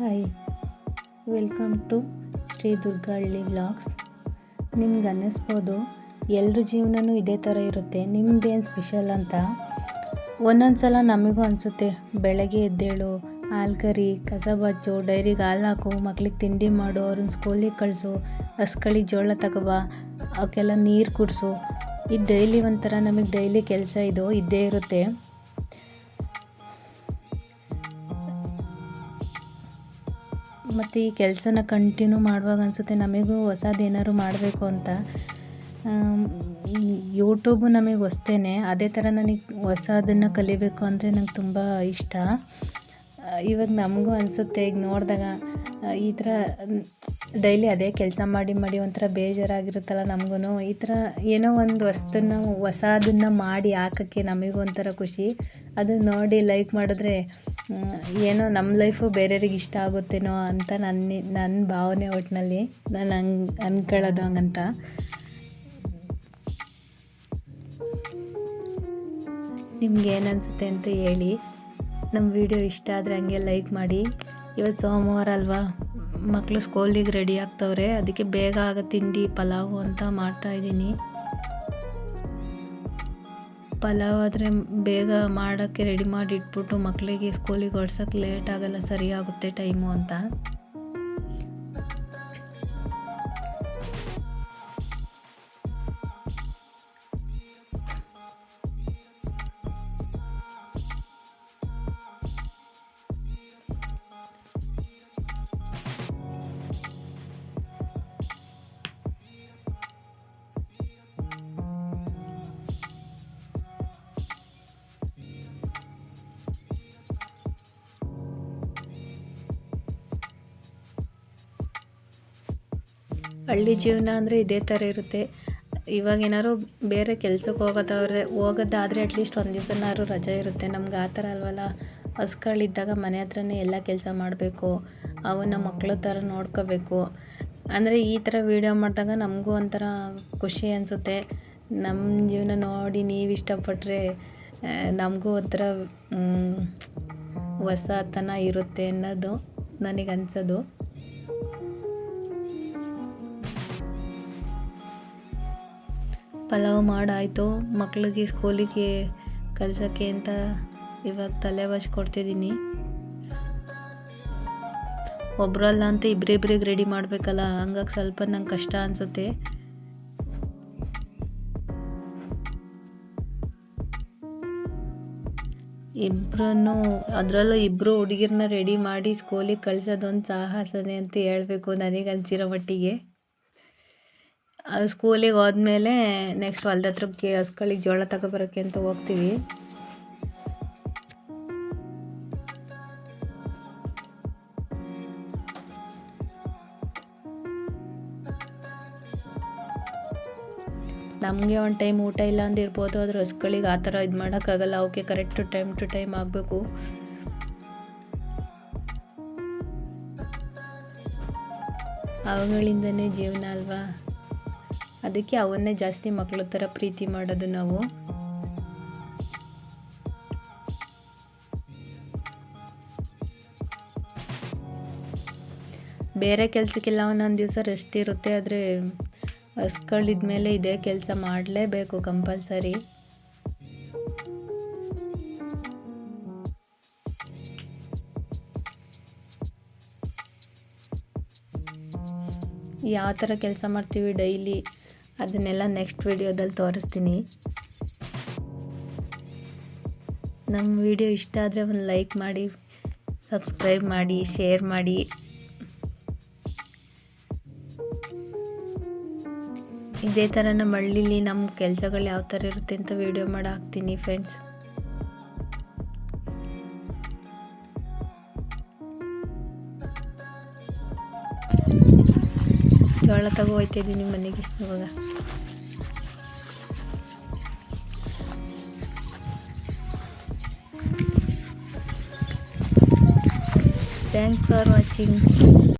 Hi welcome to Shri Durgahalli vlogs ನಿಮ್ಗೆ ಅನ್ನಿಸ್ಬೋದು ಎಲ್ಲರ ಜೀವನನೂ ಇದೇ ಥರ ಇರುತ್ತೆ ನಿಮ್ಮದೇನು ಸ್ಪೆಷಲ್ ಅಂತ? ಒಂದೊಂದು ಸಲ ನಮಗೂ ಅನಿಸುತ್ತೆ, ಬೆಳಗ್ಗೆ ಎದ್ದೇಳು ಹಾಲು ಕರಿ ಕಸ ಬಚ್ಚು, ಡೈರಿಗೆ ಹಾಲು ಹಾಕು, ಮಕ್ಳಿಗೆ ತಿಂಡಿ ಮಾಡು, ಅವ್ರನ್ನ ಸ್ಕೂಲಿಗೆ ಕಳಿಸು ಹಸ್ಗಳಿಗೆ ಜೋಳ ತಗೋಬಾ ಅವಕ್ಕೆಲ್ಲ ನೀರು ಕುಡಿಸು. ಇದು ಡೈಲಿ ಒಂಥರ ನಮಗೆ ಡೈಲಿ ಕೆಲಸ ಇದು, ಇದ್ದೇ ಇರುತ್ತೆ. ಮತ್ತು ಈ ಕೆಲಸನ ಕಂಟಿನ್ಯೂ ಮಾಡುವಾಗ ಅನಿಸುತ್ತೆ, ನಮಗೂ ಹೊಸದು ಏನಾದ್ರು ಮಾಡಬೇಕು ಅಂತ. ಯೂಟ್ಯೂಬು ನಮಗೆ ಹೊಸ್ತೇನೆ. ಅದೇ ಥರ ನನಗೆ ಹೊಸದನ್ನು ಕಲಿಬೇಕು ಅಂದರೆ ನಂಗೆ ತುಂಬ ಇಷ್ಟ. ಇವಾಗ ನಮಗೂ ಅನಿಸುತ್ತೆ ಈಗ ನೋಡಿದಾಗ ಈ ಥರ ಡೈಲಿ ಅದೇ ಕೆಲಸ ಮಾಡಿ ಮಾಡಿ ಒಂಥರ ಬೇಜಾರಾಗಿರುತ್ತಲ್ಲ ನಮಗೂ ಈ ಥರ ಏನೋ ಒಂದು ವಸ್ತುನ ಹೊಸದನ್ನ ಮಾಡಿ ಹಾಕೋಕ್ಕೆ ನಮಗೂ ಒಂಥರ ಖುಷಿ. ಅದು ನೋಡಿ ಲೈಕ್ ಮಾಡಿದ್ರೆ ಏನೋ ನಮ್ಮ ಲೈಫು ಬೇರೆಯವ್ರಿಗೆ ಇಷ್ಟ ಆಗುತ್ತೇನೋ ಅಂತ ನನ್ನ ನನ್ನ ಭಾವನೆ ಒಟ್ಟಿನಲ್ಲಿ ನಾನು ಹಂಗೆ ಅಂದ್ಕೊಳ್ಳೋದು ಹಂಗಂತ. ನಿಮ್ಗೆ ಅನಿಸುತ್ತೆ ಅಂತ ಹೇಳಿ. ನಮ್ಮ ವಿಡಿಯೋ ಇಷ್ಟ ಆದರೆ ಹಂಗೆ ಲೈಕ್ ಮಾಡಿ. ಇವತ್ತು ಸೋಮವಾರ ಅಲ್ವಾ? ಮಕ್ಕಳು ಸ್ಕೂಲಿಗೆ ರೆಡಿ ಆಗ್ತವ್ರೆ, ಅದಕ್ಕೆ ಬೇಗ ಆಗ ತಿಂಡಿ, ಪಲಾವು ಅಂತ ಮಾಡ್ತಾಯಿದ್ದೀನಿ ಪಲಾವ್ ಆದರೆ ಬೇಗ ಮಾಡೋಕ್ಕೆ ರೆಡಿ ಮಾಡಿ ಇಟ್ಬಿಟ್ಟು ಮಕ್ಕಳಿಗೆ ಸ್ಕೂಲಿಗೆ ಹೊಡ್ಸೋಕ್ಕೆ ಲೇಟ್ ಆಗಲ್ಲ, ಸರಿ ಆಗುತ್ತೆ ಟೈಮು ಅಂತ. ಹಳ್ಳಿ ಜೀವನ ಅಂದರೆ ಇದೇ ಥರ ಇರುತ್ತೆ. ಇವಾಗ ಏನಾದ್ರು ಬೇರೆ ಕೆಲ್ಸಕ್ಕೆ ಹೋಗೋದವ್ರೆ, ಹೋಗೋದಾದರೆ ಅಟ್ಲೀಸ್ಟ್ ಒಂದು ದಿವಸನಾದ್ರು ರಜೆ ಇರುತ್ತೆ. ನಮ್ಗೆ ಆ ಥರ ಅಲ್ವಲ್ಲ? ಹಸ್ಗಳಿದ್ದಾಗ ಮನೆ ಹತ್ರನೇ ಎಲ್ಲ ಕೆಲಸ ಮಾಡಬೇಕು. ಅವನ್ನ ಮಕ್ಕಳ ಥರ ನೋಡ್ಕೋಬೇಕು. ಅಂದರೆ ಈ ಥರ ವೀಡಿಯೋ ಮಾಡಿದಾಗ ನಮಗೂ ಒಂಥರ ಖುಷಿ ಅನಿಸುತ್ತೆ. ನಮ್ಮ ಜೀವನ ನೋಡಿ ನೀವು ಇಷ್ಟಪಟ್ಟರೆ ನಮಗೂ ಒಂಥರ ಹೊಸತನ ಇರುತ್ತೆ ಅನ್ನೋದು ನನಗೆ ಅನ್ಸೋದು. ಪಲಾವ್ ಮಾಡಾಯಿತು. ಮಕ್ಳಿಗೆ ಸ್ಕೂಲಿಗೆ ಕಳ್ಸೋಕ್ಕೆ ಅಂತ ಇವಾಗ ತಲೆ ಕೊಡ್ತಿದ್ದೀನಿ. ಒಬ್ರಲ್ಲ ಅಂತ ಇಬ್ಬರಿಬ್ರಿಗೆ ರೆಡಿ ಮಾಡಬೇಕಲ್ಲ, ಹಂಗಾಗಿ ಸ್ವಲ್ಪ ನಂಗೆ ಕಷ್ಟ ಅನಿಸುತ್ತೆ. ಇಬ್ಬರನ್ನು ಅದರಲ್ಲೂ ಇಬ್ಬರು ಹುಡುಗಿರನ್ನ ರೆಡಿ ಮಾಡಿ ಸ್ಕೂಲಿಗೆ ಕಳ್ಸೋದೊಂದು ಸಾಹಸನೇ ಅಂತ ಹೇಳಬೇಕು ನನಗೆ ಅನಿಸಿರೋ ಮಟ್ಟಿಗೆ. ಸ್ಕೂಲಿಗೆ ಹೋದ್ಮೇಲೆ ನೆಕ್ಸ್ಟ್ ಹೊಲ್ದ ಹತ್ರಕ್ಕೆ ಹಸ್ಗಳಿಗೆ ಜೋಳ ತಗೊಬರೋಕ್ಕೆ ಅಂತ ಹೋಗ್ತೀವಿ. ನಮಗೆ ಒಂದು ಟೈಮ್ ಊಟ ಇಲ್ಲ ಅಂದಿರ್ಬೋದು ಆದ್ರೆ ಹಸ್ಗಳಿಗೆ ಆ ಥರ ಇದು ಮಾಡೋಕ್ಕಾಗಲ್ಲ ಅವಕ್ಕೆ ಕರೆಕ್ಟ್ ಟೈಮ್ ಟು ಟೈಮ್ ಆಗಬೇಕು. ಅವುಗಳಿಂದನೇ ಜೀವನ ಅಲ್ವಾ? ಅದಕ್ಕೆ ಅವನ್ನೇ ಜಾಸ್ತಿ ಮಕ್ಕಳ ಥರ ಪ್ರೀತಿ ಮಾಡೋದು ನಾವು. ಬೇರೆ ಕೆಲಸಕ್ಕೆಲ್ಲ ಒಂದೊಂದು ದಿವಸ ರೆಸ್ಟ್ ಇರುತ್ತೆ, ಆದರೆ ಮೇಲೆ ಇದೇ ಕೆಲಸ ಮಾಡಲೇಬೇಕು ಕಂಪಲ್ಸರಿ ಯಾವ ಥರ ಕೆಲಸ ಮಾಡ್ತೀವಿ ಡೈಲಿ? ಅದನ್ನೆಲ್ಲ ನೆಕ್ಸ್ಟ್ ವಿಡಿಯೋದಲ್ಲಿ ತೋರಿಸ್ತೀನಿ. ನಮ್ಮ ವಿಡಿಯೋ ಇಷ್ಟ ಆದರೆ ಒಂದು ಲೈಕ್ ಮಾಡಿ ಸಬ್ಸ್ಕ್ರೈಬ್ ಮಾಡಿ ಶೇರ್ ಮಾಡಿ. ಇದೇ ಥರ ನಮ್ಮ ಹಳ್ಳಿಲಿ ನಮ್ಮ ಕೆಲಸಗಳು ಯಾವ ಥರ ಇರುತ್ತೆ ಅಂತ ವೀಡಿಯೋ ಮಾಡಿ ಹಾಕ್ತೀನಿ ಫ್ರೆಂಡ್ಸ್ ಜೋಳ ತಗೋ ಹೋಯ್ತಿದ್ದೀನಿ ಮನೆಗೆ ಇವಾಗ. Thanks for watching